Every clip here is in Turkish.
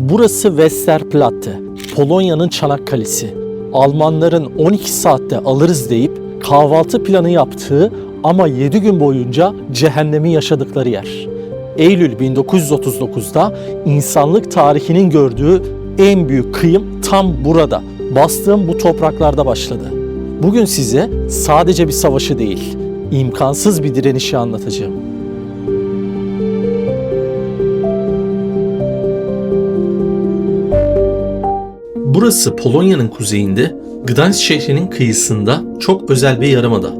Burası Westerplatte, Polonya'nın Çanakkale'si. Almanların 12 saatte alırız deyip kahvaltı planı yaptığı ama 7 gün boyunca cehennemi yaşadıkları yer. Eylül 1939'da insanlık tarihinin gördüğü en büyük kıyım tam burada, bastığım bu topraklarda başladı. Bugün size sadece bir savaşı değil, imkansız bir direnişi anlatacağım. Burası Polonya'nın kuzeyinde, Gdansk şehrinin kıyısında çok özel bir yarımada.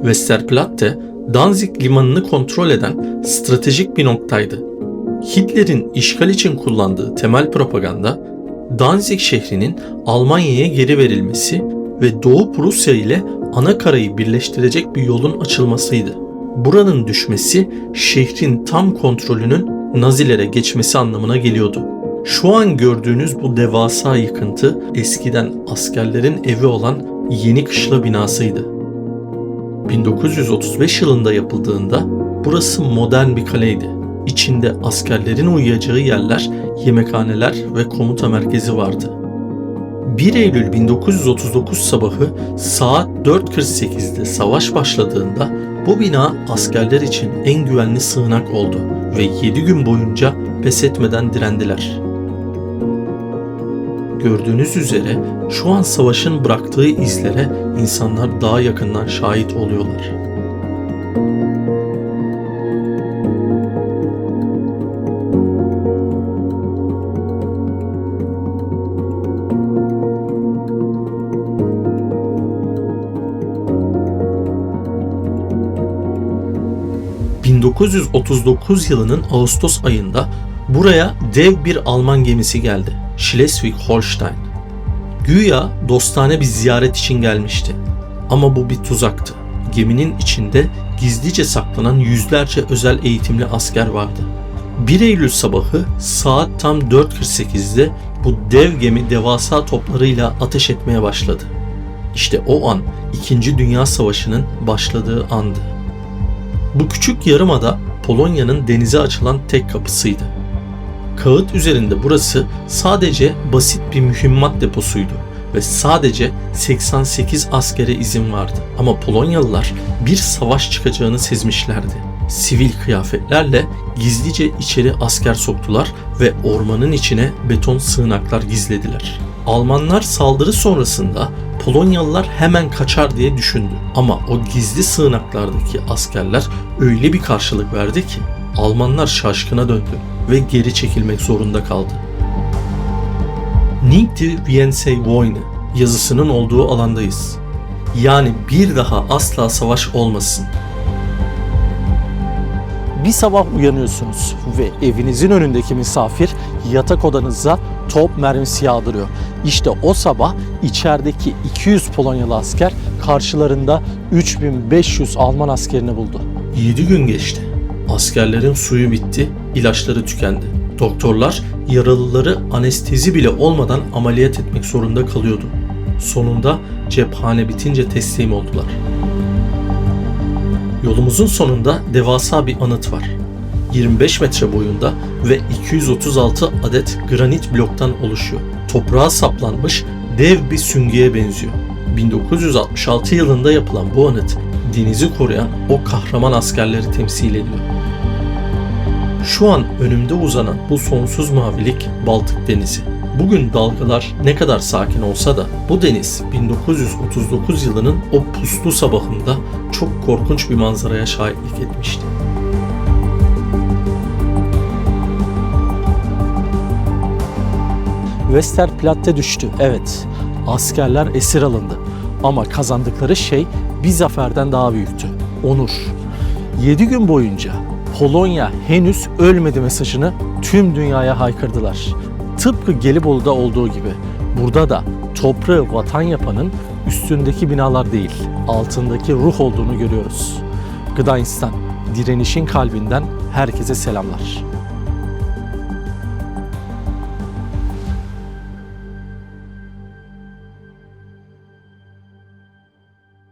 Westerplatte, Danzig limanını kontrol eden stratejik bir noktaydı. Hitler'in işgal için kullandığı temel propaganda, Danzig şehrinin Almanya'ya geri verilmesi ve Doğu Prusya ile ana karayı birleştirecek bir yolun açılmasıydı. Buranın düşmesi şehrin tam kontrolünün Nazilere geçmesi anlamına geliyordu. Şu an gördüğünüz bu devasa yıkıntı eskiden askerlerin evi olan Yeni Kışla binasıydı. 1935 yılında yapıldığında burası modern bir kaleydi. İçinde askerlerin uyuyacağı yerler, yemekhaneler ve komuta merkezi vardı. 1 Eylül 1939 sabahı saat 4.48'de savaş başladığında bu bina askerler için en güvenli sığınak oldu ve 7 gün boyunca pes etmeden direndiler. Gördüğünüz üzere şu an savaşın bıraktığı izlere insanlar daha yakından şahit oluyorlar. ...1939 yılının Ağustos ayında buraya dev bir Alman gemisi geldi. Schleswig-Holstein. Güya dostane bir ziyaret için gelmişti. Ama bu bir tuzaktı. Geminin içinde gizlice saklanan yüzlerce özel eğitimli asker vardı. 1 Eylül sabahı saat tam 4.48'de bu dev gemi devasa toplarıyla ateş etmeye başladı. İşte o an 2. Dünya Savaşı'nın başladığı andı. Bu küçük yarımada Polonya'nın denize açılan tek kapısıydı. Kağıt üzerinde burası sadece basit bir mühimmat deposuydu ve sadece 88 askere izin vardı. Ama Polonyalılar bir savaş çıkacağını sezmişlerdi. Sivil kıyafetlerle gizlice içeri asker soktular ve ormanın içine beton sığınaklar gizlediler. Almanlar saldırı sonrasında Polonyalılar hemen kaçar diye düşündü. Ama o gizli sığınaklardaki askerler öyle bir karşılık verdi ki Almanlar şaşkına döndü ve geri çekilmek zorunda kaldı. Nigdy Więcej Wojny yazısının olduğu alandayız. Yani bir daha asla savaş olmasın. Bir sabah uyanıyorsunuz ve evinizin önündeki misafir yatak odanıza top mermisi yağdırıyor. İşte o sabah içerideki 200 Polonyalı asker karşılarında 3500 Alman askerini buldu. 7 gün geçti. Askerlerin suyu bitti, ilaçları tükendi. Doktorlar yaralıları anestezi bile olmadan ameliyat etmek zorunda kalıyordu. Sonunda cephane bitince teslim oldular. Yolumuzun sonunda devasa bir anıt var. 25 metre boyunda ve 236 adet granit bloktan oluşuyor. Toprağa saplanmış dev bir süngeye benziyor. 1966 yılında yapılan bu anıt denizi koruyan o kahraman askerleri temsil ediyor. Şu an önümde uzanan bu sonsuz mavilik Baltık Denizi. Bugün dalgalar ne kadar sakin olsa da bu deniz 1939 yılının o puslu sabahında çok korkunç bir manzaraya şahitlik etmişti. Westerplatte düştü. Evet, askerler esir alındı. Ama kazandıkları şey bir zaferden daha büyüktü. Onur. 7 gün boyunca Polonya henüz ölmedi mesajını tüm dünyaya haykırdılar. Tıpkı Gelibolu'da olduğu gibi burada da toprağı vatan yapanın üstündeki binalar değil, altındaki ruh olduğunu görüyoruz. Gdańsk'tan, direnişin kalbinden herkese selamlar.